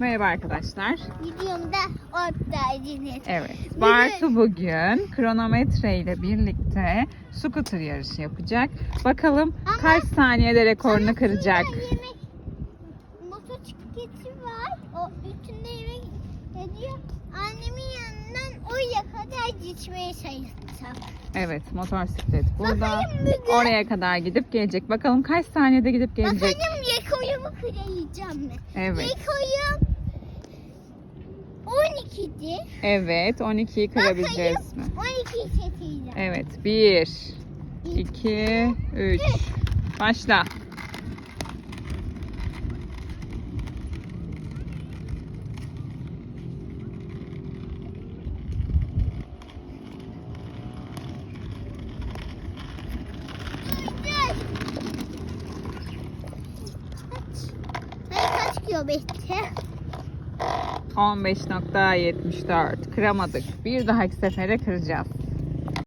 Merhaba arkadaşlar. Videomda oradaydınız. Evet, Bartu bugün kronometre ile birlikte scooter yarışı yapacak. Bakalım Ama- kaç saniyede rekorunu kıracak. yemek motosikleti var. O üstünde yemek ediyor. Annemin yanından oraya kadar gitmeye çalışacağım. Evet, motosiklet burada. Bakayım. Oraya kadar gidip gelecek. Bakalım kaç saniyede gidip gelecek. Bakalım Yekoyumu kıracağım mı? Evet. Yekoyum 12'di. Evet, 12'yi kırabileceğiz mi? 12'yi çekeceğim. Evet, 1, 2, 3. Başla. Kaç kilometre? 15.74. Kıramadık. Bir dahaki sefere kıracağız.